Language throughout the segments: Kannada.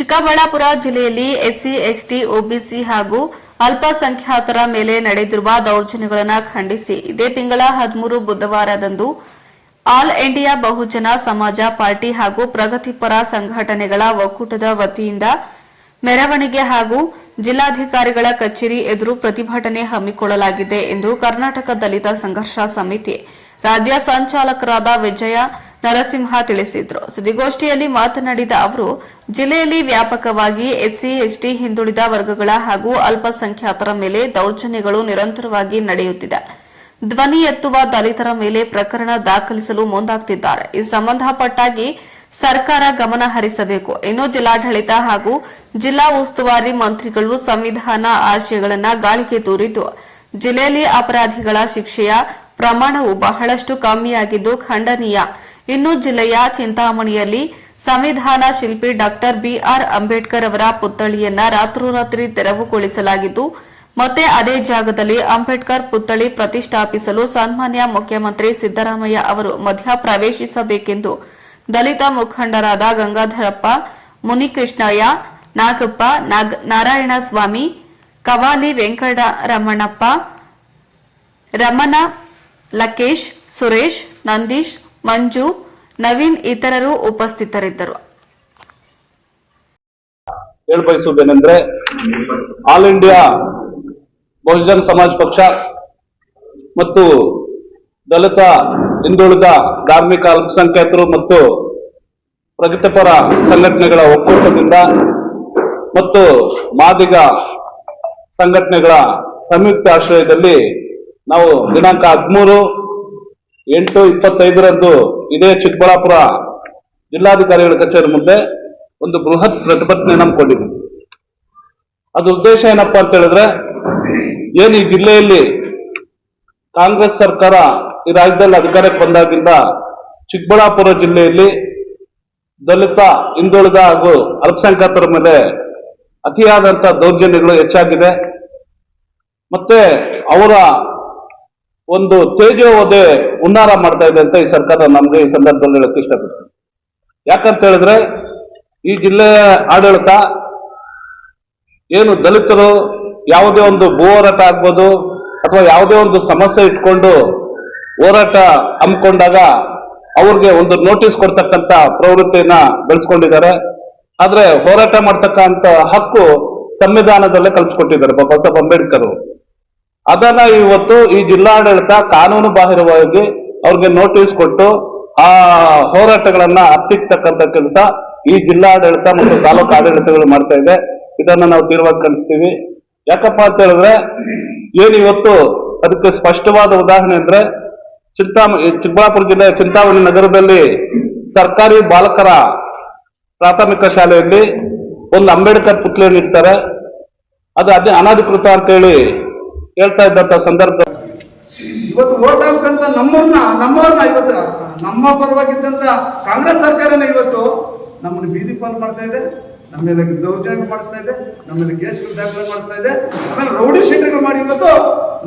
ಚಿಕ್ಕಬಳ್ಳಾಪುರ ಜಿಲ್ಲೆಯಲ್ಲಿ ಎಸ್ಸಿ, ಎಸ್ಟಿ, ಒಬಿಸಿ ಹಾಗೂ ಅಲ್ಪಸಂಖ್ಯಾತರ ಮೇಲೆ ನಡೆದಿರುವ ದೌರ್ಜನ್ಯಗಳನ್ನು ಖಂಡಿಸಿ. ಇದೇ ತಿಂಗಳ ಹದಿಮೂರು ಬುಧವಾರದಂದು ಆಲ್ ಇಂಡಿಯಾ ಬಹುಜನ ಸಮಾಜ ಪಾರ್ಟಿ ಹಾಗೂ ಪ್ರಗತಿಪರ ಸಂಘಟನೆಗಳ ಒಕ್ಕೂಟದ ವತಿಯಿಂದ ಮೆರವಣಿಗೆ ಹಾಗೂ ಜಿಲ್ಲಾಧಿಕಾರಿಗಳ ಕಚೇರಿ ಎದುರು ಪ್ರತಿಭಟನೆ ಹಮ್ಮಿಕೊಳ್ಳಲಾಗಿದೆ ಎಂದು ಕರ್ನಾಟಕ ದಲಿತ ಸಂಘರ್ಷ ಸಮಿತಿ. ರಾಜ್ಯ ಸಂಚಾಲಕರಾದ ವಿಜಯ ನರಸಿಂಹ ತಿಳಿಸಿದರು. ಸುದ್ದಿಗೋಷ್ಠಿಯಲ್ಲಿ ಮಾತನಾಡಿದ ಅವರು, ಜಿಲ್ಲೆಯಲ್ಲಿ ವ್ಯಾಪಕವಾಗಿ ಎಸ್ಸಿ, ಎಸ್ಟಿ ಹಿಂದುಳಿದ ವರ್ಗಗಳ ಹಾಗೂ ಅಲ್ಪಸಂಖ್ಯಾತರ ಮೇಲೆ ದೌರ್ಜನ್ಯಗಳು ನಿರಂತರವಾಗಿ ನಡೆಯುತ್ತಿದೆ. ಧ್ವನಿ ಎತ್ತುವ ದಲಿತರ ಮೇಲೆ ಪ್ರಕರಣ ದಾಖಲಿಸಲು ಮುಂದಾಗ್ತಿದ್ದಾರೆ. ಈ ಸಂಬಂಧಪಟ್ಟಾಗಿ ಸರ್ಕಾರ ಗಮನ ಹರಿಸಬೇಕು. ಇನ್ನು ಜಿಲ್ಲಾಡಳಿತ ಹಾಗೂ ಜಿಲ್ಲಾ ಉಸ್ತುವಾರಿ ಮಂತ್ರಿಗಳು ಸಂವಿಧಾನ ಆಶಯಗಳನ್ನು ಗಾಳಿಗೆ ತೂರಿದ್ದು, ಜಿಲ್ಲೆಯಲ್ಲಿ ಅಪರಾಧಿಗಳ ಶಿಕ್ಷೆಯ ಪ್ರಮಾಣವು ಬಹಳಷ್ಟು ಕಮ್ಮಿಯಾಗಿದ್ದು ಖಂಡನೀಯ. ಇನ್ನು ಜಿಲ್ಲೆಯ ಚಿಂತಾಮಣಿಯಲ್ಲಿ ಸಂವಿಧಾನ ಶಿಲ್ಪಿ ಡಾಕ್ಟರ್ ಬಿಆರ್ ಅಂಬೇಡ್ಕರ್ ಅವರ ಪುತ್ಥಳಿಯನ್ನ ರಾತ್ರೋರಾತ್ರಿ ತೆರವುಗೊಳಿಸಲಾಗಿದ್ದು, ಮತ್ತೆ ಅದೇ ಜಾಗದಲ್ಲಿ ಅಂಬೇಡ್ಕರ್ ಪುತ್ಥಳಿ ಪ್ರತಿಷ್ಠಾಪಿಸಲು ಸನ್ಮಾನ್ಯ ಮುಖ್ಯಮಂತ್ರಿ ಸಿದ್ದರಾಮಯ್ಯ ಅವರು ಮಧ್ಯ ಪ್ರವೇಶಿಸಬೇಕೆಂದು ದಲಿತ ಮುಖಂಡರಾದ ಗಂಗಾಧರಪ್ಪ, ಮುನಿಕೃಷ್ಣಯ್ಯ, ನಾಗಪ್ಪ, ನಾಗ್, ನಾರಾಯಣಸ್ವಾಮಿ, ಕವಾಲಿ ವೆಂಕಟರಮಣಪ್ಪ, ರಮಣ ಲಕೇಶ್, ಸುರೇಶ್, ನಂದೀಶ್ ಮಂಜು, ನವೀನ್ ಇತರರು ಉಪಸ್ಥಿತರಿದ್ದರು. ಹೇಳ್ಬಯಸುವುದೇನೆಂದ್ರೆ, ಆಲ್ ಇಂಡಿಯಾ ಬಹುಜನ್ ಸಮಾಜ್ ಪಕ್ಷ ಮತ್ತು ದಲಿತ, ಹಿಂದುಳಿದ ಧಾರ್ಮಿಕ ಅಲ್ಪಸಂಖ್ಯಾತರು ಮತ್ತು ಪ್ರಗತಿಪರ ಸಂಘಟನೆಗಳ ಒಕ್ಕೂಟದಿಂದ ಮತ್ತು ಮಾದಿಗ ಸಂಘಟನೆಗಳ ಸಂಯುಕ್ತ ಆಶ್ರಯದಲ್ಲಿ ನಾವು ದಿನಾಂಕ ಹದಿಮೂರು ಎಂಟು ಇಪ್ಪತ್ತೈದರಂದು ಇದೇ ಚಿಕ್ಕಬಳ್ಳಾಪುರ ಜಿಲ್ಲಾಧಿಕಾರಿಗಳ ಕಚೇರಿ ಮುಂದೆ ಒಂದು ಬೃಹತ್ ಪ್ರತಿಭಟನೆ ಹಮ್ಮಿಕೊಂಡಿದ್ದೀವಿ ಅದು ಉದ್ದೇಶ ಏನಪ್ಪಾ ಅಂತ ಹೇಳಿದ್ರೆ, ಏನು ಈ ಜಿಲ್ಲೆಯಲ್ಲಿ ಕಾಂಗ್ರೆಸ್ ಸರ್ಕಾರ ಈ ರಾಜ್ಯದಲ್ಲಿ ಅಧಿಕಾರಕ್ಕೆ ಬಂದಾಗಿಂದ ಚಿಕ್ಕಬಳ್ಳಾಪುರ ಜಿಲ್ಲೆಯಲ್ಲಿ ದಲಿತ, ಹಿಂದುಳಿದ ಹಾಗೂ ಅಲ್ಪಸಂಖ್ಯಾತರ ಮೇಲೆ ಅತಿಯಾದಂತ ದೌರ್ಜನ್ಯಗಳು ಹೆಚ್ಚಾಗಿದೆ. ಮತ್ತೆ ಅವರ ಒಂದು ತೇಜೋವಧೆ ಉನ್ನಾರ ಮಾಡ್ತಾ ಇದೆ ಅಂತ ಈ ಸರ್ಕಾರ ನಮ್ಗೆ ಈ ಸಂದರ್ಭದಲ್ಲಿ ಹೇಳಕ್ಕೆ ಇಷ್ಟಪಡ್ತೀನಿ ಯಾಕಂತ ಹೇಳಿದ್ರೆ ಈ ಜಿಲ್ಲೆಯ ಆಡಳಿತ ಏನು ದಲಿತರು ಯಾವುದೇ ಒಂದು ಭೂ ಹೋರಾಟ ಆಗ್ಬೋದು ಅಥವಾ ಯಾವುದೇ ಒಂದು ಸಮಸ್ಯೆ ಇಟ್ಕೊಂಡು ಹೋರಾಟ ಹಮ್ಮಿಕೊಂಡಾಗ ಅವ್ರಿಗೆ ಒಂದು ನೋಟಿಸ್ ಕೊಡ್ತಕ್ಕಂಥ ಪ್ರವೃತ್ತಿಯನ್ನ ಬೆಳೆಸ್ಕೊಂಡಿದ್ದಾರೆ ಆದ್ರೆ ಹೋರಾಟ ಮಾಡ್ತಕ್ಕಂಥ ಹಕ್ಕು ಸಂವಿಧಾನದಲ್ಲೇ ಕಲ್ಪಿಸ್ಕೊಟ್ಟಿದ್ದಾರೆ ಬಾಬಾ ಸಾಹೇಬ್ ಅಂಬೇಡ್ಕರ್ ಅವರು. ಅದನ್ನ ಇವತ್ತು ಈ ಜಿಲ್ಲಾಡಳಿತ ಕಾನೂನು ಬಾಹಿರವಾಗಿ ಅವ್ರಿಗೆ ನೋಟಿಸ್ ಕೊಟ್ಟು ಆ ಹೋರಾಟಗಳನ್ನ ಹತ್ತಿಕ್ತಕ್ಕಂಥ ಕೆಲಸ ಈ ಜಿಲ್ಲಾಡಳಿತ ಮತ್ತು ತಾಲೂಕು ಆಡಳಿತಗಳು ಮಾಡ್ತಾ ಇದೆ. ಇದನ್ನ ನಾವು ತೀರ್ವಾಗಿ ಕಲಿಸ್ತೀವಿ ಯಾಕಪ್ಪ ಅಂತ ಹೇಳಿದ್ರೆ, ಏನು ಇವತ್ತು ಅದಕ್ಕೆ ಸ್ಪಷ್ಟವಾದ ಉದಾಹರಣೆ ಅಂದ್ರೆ ಚಿಂತಾಮ ಚಿಕ್ಕಬಳ್ಳಾಪುರ ಜಿಲ್ಲೆ ಚಿಂತಾಮಣಿ ನಗರದಲ್ಲಿ ಸರ್ಕಾರಿ ಬಾಲಕರ ಪ್ರಾಥಮಿಕ ಶಾಲೆಯಲ್ಲಿ ಒಂದು ಅಂಬೇಡ್ಕರ್ ಪುತ್ಲೆಯನ್ನು ಇಡ್ತಾರೆ. ಅದು ಅದೇ ಅನಧಿಕೃತ ಅಂತೇಳಿ ಹೇಳ್ತಾ ಇದ್ದಂತ ಸಂದರ್ಭ ಇವತ್ತು ಓಟ್ ಹಾಕಂತ ನಮ್ಮನ್ನ ನಮ್ಮವ್ರನ್ನ ಇವತ್ತು ನಮ್ಮ ಪರವಾಗಿದ್ದಂತ ಕಾಂಗ್ರೆಸ್ ಸರ್ಕಾರನೇ ಇವತ್ತು ನಮ್ಮನ್ನು ಬೀದಿ ಪಾಲ್ ಮಾಡ್ತಾ ಇದೆ, ನಮ್ಮ ಮೇಲೆ ದೌರ್ಜನ್ಯ ಮಾಡಿಸ್ತಾ ಇದೆ, ನಮ್ಮ ಮೇಲೆ ಕೇಸ್ಗಳು ದಾಖಲೆ ಮಾಡ್ತಾ ಇದೆ ಆಮೇಲೆ ರೌಡಿ ಶೀಟರ್ಗಳು ಮಾಡಿ ಇವತ್ತು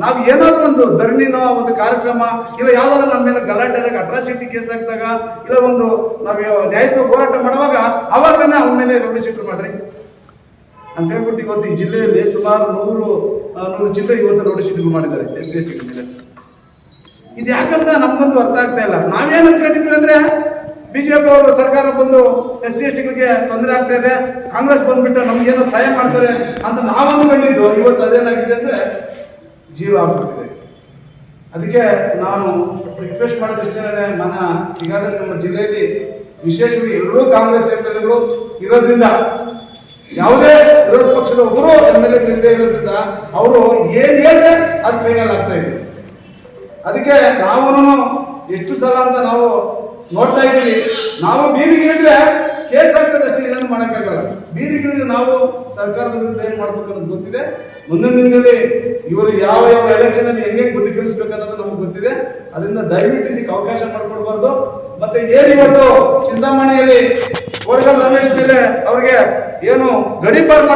ನಾವು ಏನಾದ್ರೂ ಒಂದು ಧರಣಿನೋ ಒಂದು ಕಾರ್ಯಕ್ರಮ ಇಲ್ಲ ಯಾವ್ದಾದ್ರು ನಮ್ಮ ಮೇಲೆ ಗಲಾಟೆ ಆದಾಗ ಅಟ್ರಾಸಿಟಿ ಕೇಸ್ ಹಾಕಿದಾಗ ಇಲ್ಲ ಒಂದು ನಾವು ನ್ಯಾಯತ್ವ ಹೋರಾಟ ಮಾಡುವಾಗ ಅವಾಗ ಅವನ ಮೇಲೆ ರೌಡಿ ಶೀಟರ್ ಮಾಡ್ರಿ. ಅಂತ ಹೇಳ್ಬಿಟ್ಟು ಇವತ್ತು ಈ ಜಿಲ್ಲೆಯಲ್ಲಿ ಸುಮಾರು ನೂರು ನೂರು ಜಿಲ್ಲೆ ಇವತ್ತು ನೋಟಿಸ್ ಶೀಟ್ಗಳು ಮಾಡಿದ್ದಾರೆ ಎಸ್ ಸಿ ಮೇಲೆ ಇದು ಯಾಕಂತ ನಮ್ಗಂತೂ ಅರ್ಥ ಆಗ್ತಾ ಇಲ್ಲ. ನಾವೇನು ಅನ್ಕೊಂಡಿದ್ವಿ ಅಂದ್ರೆ ಬಿಜೆಪಿ ಅವರು ಸರ್ಕಾರ ಬಂದು ಎಸ್ ಸಿ ಎಸ್ ಟಿಗಳಿಗೆ ತೊಂದರೆ ಆಗ್ತಾ ಇದೆ. ಕಾಂಗ್ರೆಸ್ ಬಂದ್ಬಿಟ್ಟು ನಮ್ಗೇನೋ ಸಹಾಯ ಮಾಡ್ತಾರೆ ಅಂತ ನಾವು ಅನ್ಕೊಂಡಿದ್ದು. ಇವತ್ತು ಅದೇನಾಗಿದೆ ಅಂದ್ರೆ ಜೀರೋ ಆಗ್ಬಿಟ್ಟಿದೆ. ಅದಕ್ಕೆ ನಾನು ರಿಕ್ವೆಸ್ಟ್ ಮಾಡೋದಿಷ್ಟೇ ನನ್ನ ಈಗಾಗಲೇ ನಮ್ಮ ಜಿಲ್ಲೆಯಲ್ಲಿ ವಿಶೇಷವಾಗಿ ಎಲ್ಲರೂ ಕಾಂಗ್ರೆಸ್ ಎಂ ಎಲ್ ಎಗಳು ಇರೋದ್ರಿಂದ ಯಾವುದೇ ವಿರೋಧ ಪಕ್ಷದ ಒಬ್ಬರು ಎಂ ಎಲ್ ಎ ಇರೋದ್ರಿಂದ ಅವರು ಏನ್ ಹೇಳಿದ್ರೆ ಅದು ಫೈನಲ್ ಆಗ್ತಾ ಇದೆ. ಅದಕ್ಕೆ ನಾವು ಎಷ್ಟು ಸಲ ಅಂತ ನಾವು ನೋಡ್ತಾ ಇದ್ದೀವಿ. ನಾವು ಬೀದಿಗಿಳಿದ್ರೆ ಕೇಸ್ ಆಗ್ತದೆ ಅಷ್ಟೇ, ಏನನ್ನು ಮಾಡೋಕ್ಕಾಗಲ್ಲ ಬೀದಿಗಿಳಿದ್ರೆ ನಾವು ಸರ್ಕಾರದ ವಿರುದ್ಧ ಏನ್ ಮಾಡ್ಬೇಕು ಅನ್ನೋದು ಗೊತ್ತಿದೆ. ಮುಂದಿನ ದಿನದಲ್ಲಿ ಇವರು ಯಾವ ಯಾವ ಎಲೆಕ್ಷನ್ ಅಲ್ಲಿ ಹೆಂಗೆ ಬುದ್ಧಿ ಕಲಿಸ್ಬೇಕು ಅನ್ನೋದು ನಮಗೆ ಗೊತ್ತಿದೆ. ಅದರಿಂದ ದಯವಿಟ್ಟು ಇದಕ್ಕೆ ಅವಕಾಶ ಮಾಡ್ಕೊಡ್ಬಾರ್ದು. ಮತ್ತೆ ಏನಿವತ್ತು ಚಿಂತಾಮಣಿಯಲ್ಲಿ ಕೋರಗಲ್ ರಮೇಶ್ ಮೇಲೆ ಅವ್ರಿಗೆ ಏನು ಗಡಿಪಾರು